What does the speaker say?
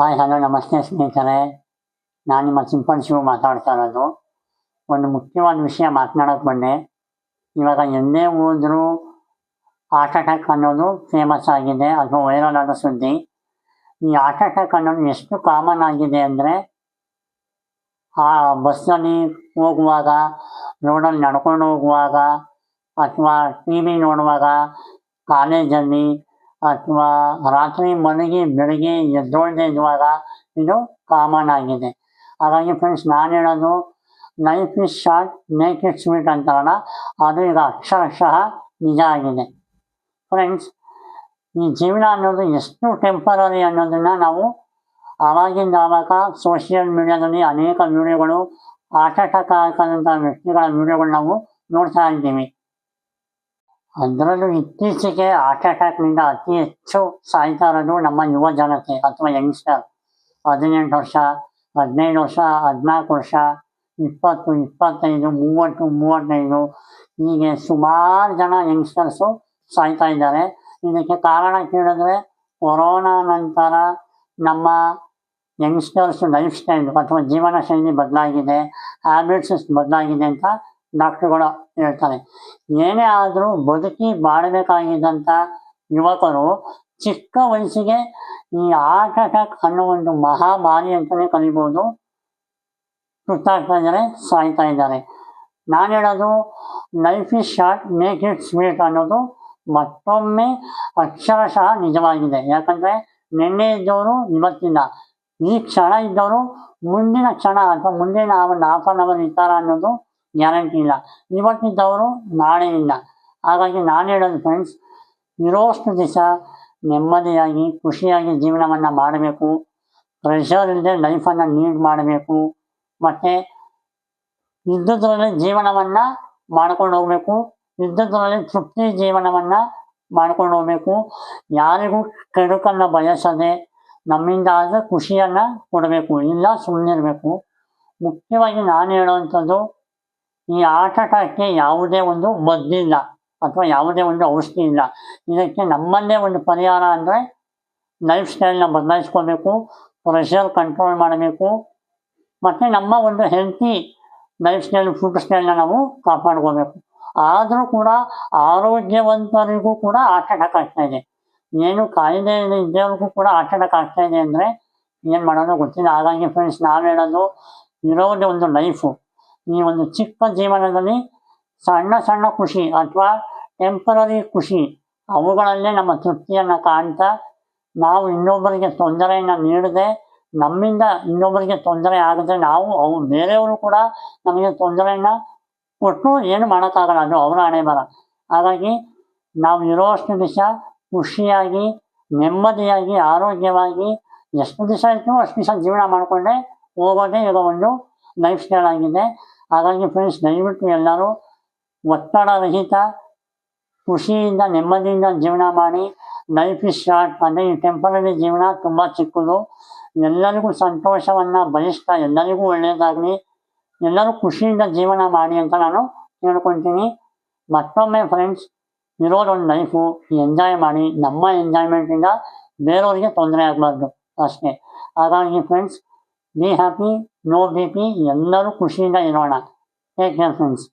Hi, hello, ನಮಸ್ತೆ ಸ್ನೇಹಿತರೆ. ನಾನು ನಿಮ್ಮ ಸಿಂಪಲ್ ಶಿವ ಮಾತಾಡ್ತಾ ಇರೋದು. ಒಂದು ಮುಖ್ಯವಾದ ವಿಷಯ ಮಾತನಾಡೋಕೆ ಬಂದೆ. ಇವಾಗ ಎಲ್ಲೇ ಹೋದರೂ ಹಾರ್ಟ್ ಅಟ್ಯಾಕ್ ಅನ್ನೋದು ಫೇಮಸ್ ಆಗಿದೆ ಅಥವಾ ವೈರಲ್ ಆದ ಸುದ್ದಿ. ಈ ಹಾರ್ಟ್ ಅಟ್ಯಾಕ್ ಅನ್ನೋದು ಎಷ್ಟು ಕಾಮನ್ ಆಗಿದೆ ಅಂದರೆ, ಆ ಬಸ್ಸಲ್ಲಿ ಹೋಗುವಾಗ ರೋಡಲ್ಲಿ ನಡ್ಕೊಂಡು ಹೋಗುವಾಗ, ಅಥವಾ ಟಿ ವಿ ನೋಡುವಾಗ ಕಾಲೇಜಲ್ಲಿ ಅಥವಾ ರಾತ್ರಿ ಮಲಗಿ ಬೆಳಿಗ್ಗೆ ಎದ್ದೊಳ್ದೆ ಇರುವಾಗ ಇದು ಕಾಮನ್ ಆಗಿದೆ. ಹಾಗಾಗಿ ಫ್ರೆಂಡ್ಸ್ ನಾನು ಹೇಳೋದು life is short make it sweet ಅಂತಾರಲ್ಲ ಅದು ಈಗ ಅಕ್ಷರಶಃ ನಿಜ ಆಗಿದೆ. ಫ್ರೆಂಡ್ಸ್ ಈ ಜೀವನ ಅನ್ನೋದು ಎಷ್ಟು ಟೆಂಪರರಿ ಅನ್ನೋದನ್ನ ನಾವು ಆವಾಗಿಂದ ಆವಾಗ ಸೋಷಿಯಲ್ ಮೀಡಿಯಾದಲ್ಲಿ ಅನೇಕ ವಿಡಿಯೋಗಳು ಹಾರ್ಟ್ ಅಟ್ಯಾಕ್ ವ್ಯಕ್ತಿಗಳ ವಿಡಿಯೋಗಳು ನಾವು ನೋಡ್ತಾ ಇದ್ದೀವಿ. ಅದರಲ್ಲೂ ಇತ್ತೀಚೆಗೆ ಹಾರ್ಟ್ ಅಟ್ಯಾಕ್ನಿಂದ ಅತಿ ಹೆಚ್ಚು ಸಾಯ್ತಾ ಇರೋದು ನಮ್ಮ ಯುವ ಜನತೆ ಅಥವಾ ಯಂಗ್ಸ್ಟರ್. ಹದಿನೆಂಟು ವರ್ಷ, ಹದಿನೈದು ವರ್ಷ, ಹದಿನಾಲ್ಕು ವರ್ಷ, ಇಪ್ಪತ್ತು, ಇಪ್ಪತ್ತೈದು, ಮೂವತ್ತು, ಮೂವತ್ತೈದು, ಹೀಗೆ ಸುಮಾರು ಜನ ಯಂಗ್ಸ್ಟರ್ಸು ಸಾಯ್ತಾ ಇದ್ದಾರೆ. ಇದಕ್ಕೆ ಕಾರಣ ಕೇಳಿದ್ರೆ ಕೊರೋನಾ ನಂತರ ನಮ್ಮ ಯಂಗ್ಸ್ಟರ್ಸ್ ಲೈಫ್ ಸ್ಟೈಲ್ ಅಥವಾ ಜೀವನ ಶೈಲಿ ಬದಲಾಗಿದೆ, ಹ್ಯಾಬಿಟ್ಸ್ ಬದಲಾಗಿದೆ ಅಂತ ಡಾಕ್ಟರ್ಗಳು ಹೇಳ್ತಾರೆ. ಏನೇ ಆದರೂ ಬದುಕಿ ಬಾಳಬೇಕಾಗಿದ್ದಂಥ ಯುವಕರು ಚಿಕ್ಕ ವಯಸ್ಸಿಗೆ ಈ ಹಾರ್ಟ್ ಅಟ್ಯಾಕ್ ಅನ್ನೋ ಒಂದು ಮಹಾಮಾರಿ ಅಂತಲೇ ಕರಿಬೋದು. ಸುತ್ತಾಡ್ತಾ ಇದ್ದಾರೆ, ಸಾಯ್ತಾ ಇದ್ದಾರೆ. ನಾನು ಹೇಳೋದು life is short make it sweet ಅನ್ನೋದು ಮತ್ತೊಮ್ಮೆ ಅಕ್ಷರಶಃ ನಿಜವಾಗಿದೆ. ಯಾಕಂದರೆ ನಿನ್ನೆ ಇದ್ದವರು, ಇವತ್ತಿಲ್ಲ. ಈ ಕ್ಷಣ ಇದ್ದವರು, ಮುಂದಿನ ಕ್ಷಣ ಅಥವಾ ಮುಂದಿನ ಒಂದು ಹಾಫ್ ಅನ್ ಅನ್ನೋದು ಗ್ಯಾರಂಟಿ ಇಲ್ಲ ಇವತ್ತಿದ್ದವರು ನಾಳೆ ಇಲ್ಲ ಹಾಗಾಗಿ ನಾನು ಹೇಳೋದು ಫ್ರೆಂಡ್ಸ್ ಇರೋಷ್ಟು ದಿವಸ ನೆಮ್ಮದಿಯಾಗಿ, ಖುಷಿಯಾಗಿ ಜೀವನವನ್ನು ಮಾಡಬೇಕು. ಪ್ರೆಷರ್ ಇಲ್ಲದೆ ಲೈಫನ್ನು ಲೀಡ್ ಮಾಡಬೇಕು. ಮತ್ತು ಇದ್ದುದರಲ್ಲಿ ಜೀವನವನ್ನು ಮಾಡ್ಕೊಂಡು ಹೋಗಬೇಕು. ಇದ್ದುದರಲ್ಲಿ ತೃಪ್ತಿ ಜೀವನವನ್ನು ಮಾಡ್ಕೊಂಡು ಹೋಗಬೇಕು. ಯಾರಿಗೂ ಕೆಡುಕನ್ನು ಬಯಸದೆ ನಮ್ಮಿಂದ ಆದರೆ ಖುಷಿಯನ್ನು ಕೊಡಬೇಕು. ಇಲ್ಲ ಸುಮ್ಮನಿರಬೇಕು ಮುಖ್ಯವಾಗಿ ನಾನು ಹೇಳುವಂಥದ್ದು ಈ ಅಟ್ಯಾಕ್ಗೆ ಯಾವುದೇ ಒಂದು ಮದ್ದಿಲ್ಲ ಅಥವಾ ಯಾವುದೇ ಒಂದು ಔಷಧಿ ಇಲ್ಲ. ಇದಕ್ಕೆ ನಮ್ಮಲ್ಲೇ ಒಂದು ಪರಿಹಾರ ಅಂದರೆ ಲೈಫ್ ಸ್ಟೈಲ್ನ ಬದಲಾಯಿಸ್ಕೋಬೇಕು ಪ್ರೆಷರ್ ಕಂಟ್ರೋಲ್ ಮಾಡಬೇಕು, ಮತ್ತು ನಮ್ಮ ಒಂದು ಹೆಲ್ತಿ ಲೈಫ್ ಸ್ಟೈಲ್ ಫುಡ್ ಸ್ಟೈಲ್ನ ನಾವು ಕಾಪಾಡ್ಕೋಬೇಕು. ಆದರೂ ಕೂಡ ಆರೋಗ್ಯವಂತರಿಗೂ ಕೂಡ ಆಟ ಆಗ್ತಾ ಇದೆ. ಏನು ಕಾಯಿಲೆ ಇದ್ದವ್ರಿಗೂ ಕೂಡ ಆಟ ಆಗ್ತಾ ಇದೆ ಅಂದರೆ ಏನು ಮಾಡೋದು ಗೊತ್ತಿಲ್ಲ. ಹಾಗಾಗಿ ಫ್ರೆಂಡ್ಸ್ ನಾವು ಹೇಳೋದು, ಇರೋದೇ ಒಂದು ಲೈಫು ಈ ಒಂದು ಚಿಕ್ಕ ಜೀವನದಲ್ಲಿ ಸಣ್ಣ ಸಣ್ಣ ಖುಷಿ ಅಥವಾ ಟೆಂಪರರಿ ಖುಷಿ, ಅವುಗಳಲ್ಲೇ ನಮ್ಮ ತೃಪ್ತಿಯನ್ನು ಕಾಣ್ತಾ ನಾವು ಇನ್ನೊಬ್ಬರಿಗೆ ತೊಂದರೆಯನ್ನು ನೀಡದೆ ನಮ್ಮಿಂದ ಇನ್ನೊಬ್ಬರಿಗೆ ತೊಂದರೆ ಆಗದೆ ನಾವು ಅವು ಬೇರೆಯವರು ಕೂಡ ನಮಗೆ ತೊಂದರೆಯನ್ನು ಕೊಟ್ಟು ಏನು ಮಾಡೋಕ್ಕಾಗಲ್ಲ, ಅದು ಅವರ ಹಣೆ ಬರ ಹಾಗಾಗಿ ನಾವು ಇರೋಷ್ಟು ದಿವಸ ಖುಷಿಯಾಗಿ, ನೆಮ್ಮದಿಯಾಗಿ, ಆರೋಗ್ಯವಾಗಿ ಎಷ್ಟು ದಿವಸ ಇರ್ತೀವೋ ಅಷ್ಟು ದಿವಸ ಜೀವನ ಮಾಡಿಕೊಂಡೆ ಹೋಗೋದೇ ಈಗ ಒಂದು ಲೈಫ್ ಸ್ಟೈಲ್ ಆಗಿದೆ. ಹಾಗಾಗಿ ಫ್ರೆಂಡ್ಸ್ ದಯವಿಟ್ಟು ಎಲ್ಲರೂ ಒತ್ತಡ ರಹಿತ ಖುಷಿಯಿಂದ, ನೆಮ್ಮದಿಯಿಂದ ಜೀವನ ಮಾಡಿ. ಲೈಫ್ ಇಸ್ ಶಾರ್ಟ್ ಅಂದರೆ ಈ ಟೆಂಪರರಿ ಜೀವನ ತುಂಬ ಚಿಕ್ಕದು. ಎಲ್ಲರಿಗೂ ಸಂತೋಷವನ್ನು ಬಯಸ್ತಾ ಎಲ್ಲರಿಗೂ ಒಳ್ಳೆಯದಾಗಲಿ. ಎಲ್ಲರೂ ಖುಷಿಯಿಂದ ಜೀವನ ಮಾಡಿ ಅಂತ ನಾನು ಹೇಳ್ಕೊತೀನಿ ಮತ್ತೊಮ್ಮೆ ಫ್ರೆಂಡ್ಸ್ ಇರೋದೊಂದು ಲೈಫು ಎಂಜಾಯ್ ಮಾಡಿ. ನಮ್ಮ ಎಂಜಾಯ್ಮೆಂಟಿಂದ ಬೇರೆಯವರಿಗೆ ತೊಂದರೆ ಆಗಬಾರ್ದು. ಅಷ್ಟೇ. ಹಾಗಾಗಿ friends be happy no B P ಎಲ್ಲರೂ ಖುಷಿಯಿಂದ ಇರೋಣ. Take care friends